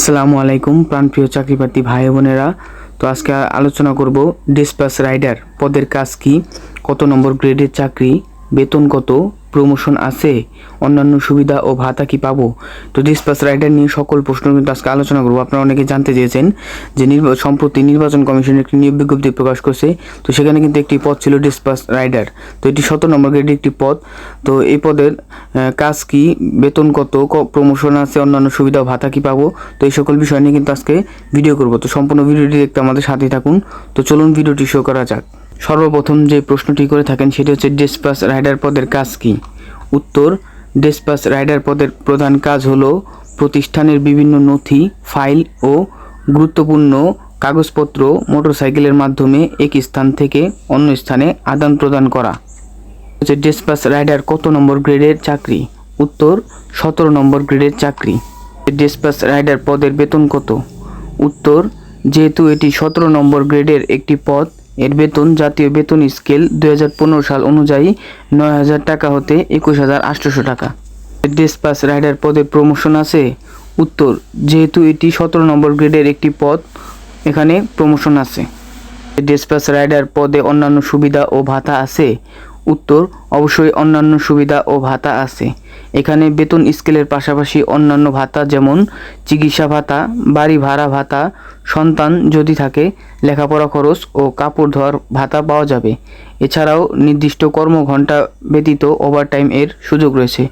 আসসালামু আলাইকুম, প্রাণপ্রিয় চাকরিপ্রার্থী ভাই বোনেরা। তো আজকে আলোচনা করব ডিসপাস রাইডার, পদের কাজ কি, কত নম্বর গ্রেডের চাকরি বেতন কত প্রমোশন আছে, অন্যান্য সুবিধা ও ভাতা কি পাবো? তো ডিসপাস রাইডার নিয়ে সকল প্রশ্ন কিন্তু আজকে আলোচনা করব। আপনারা অনেকে জানতে চেয়েছেন যে সম্প্রতি নির্বাচন কমিশন একটি নিয়োগ বিজ্ঞপ্তি প্রকাশ করছে। তো সেখানে কিন্তু একটি পদ ছিল ডিসপাস রাইডার তো এটি শত নম্বর গ্রেডের একটি পদ। তো এই পদের কাজ কি? বেতন কত প্রমোশন আছে, অন্যান্য সুবিধা ও ভাতা কি পাবো? তো এই সকল বিষয় নিয়ে কিন্তু আজকে ভিডিও করব। তো সম্পূর্ণ ভিডিওটি দেখতে আমাদের সাথেই থাকুন। তো চলুন ভিডিওটি শো করা যাক। সর্বপ্রথম যে প্রশ্নটি করে থাকেন সেটি হচ্ছে ডিসপাস রাইডার পদের কাজ কি? উত্তর, ডিসপাস রাইডার পদের প্রধান কাজ হলো প্রতিষ্ঠানের বিভিন্ন নথি, ফাইল ও গুরুত্বপূর্ণ কাগজপত্র মোটরসাইকেলের মাধ্যমে এক স্থান থেকে অন্য স্থানে আদান প্রদান করা। হচ্ছে ডিসপাস রাইডার কত নম্বর গ্রেডের চাকরি? উত্তর, সতেরো নম্বর গ্রেডের চাকরি। ডিসপাস রাইডার পদের বেতন কত? উত্তর, যেহেতু এটি সতেরো নম্বর গ্রেডের একটি পদ এর বেতন, জাতীয় বেতন স্কেল দু হাজার পনেরো সাল অনুযায়ী নয় হাজার টাকা হতে একুশ হাজার আটশোশো টাকা। ডেসপাস রাইডার পদে প্রমোশন আছে। উত্তর, যেহেতু এটি সতেরো নম্বর গ্রেডের একটি পদ, এখানে প্রমোশন আছে। ডেসপাস রাইডার পদে অন্যান্য সুবিধা ও ভাতা আছে। উত্তর, অবশ্যই অন্যান্য সুবিধা ও ভাতা আছে। এখানে বেতন স্কেলের পাশাপাশি অন্যান্য ভাতা যেমন চিকিৎসা ভাতা, বাড়ি ভাড়া ভাতা, সন্তান যদি থাকে, লেখাপড়া খরচ ও কাপড় ধোয়ার ভাতা পাওয়া যাবে। এছাড়াও নির্দিষ্ট কর্মঘণ্টা ব্যতীত ওভারটাইম এর সুযোগ রয়েছে।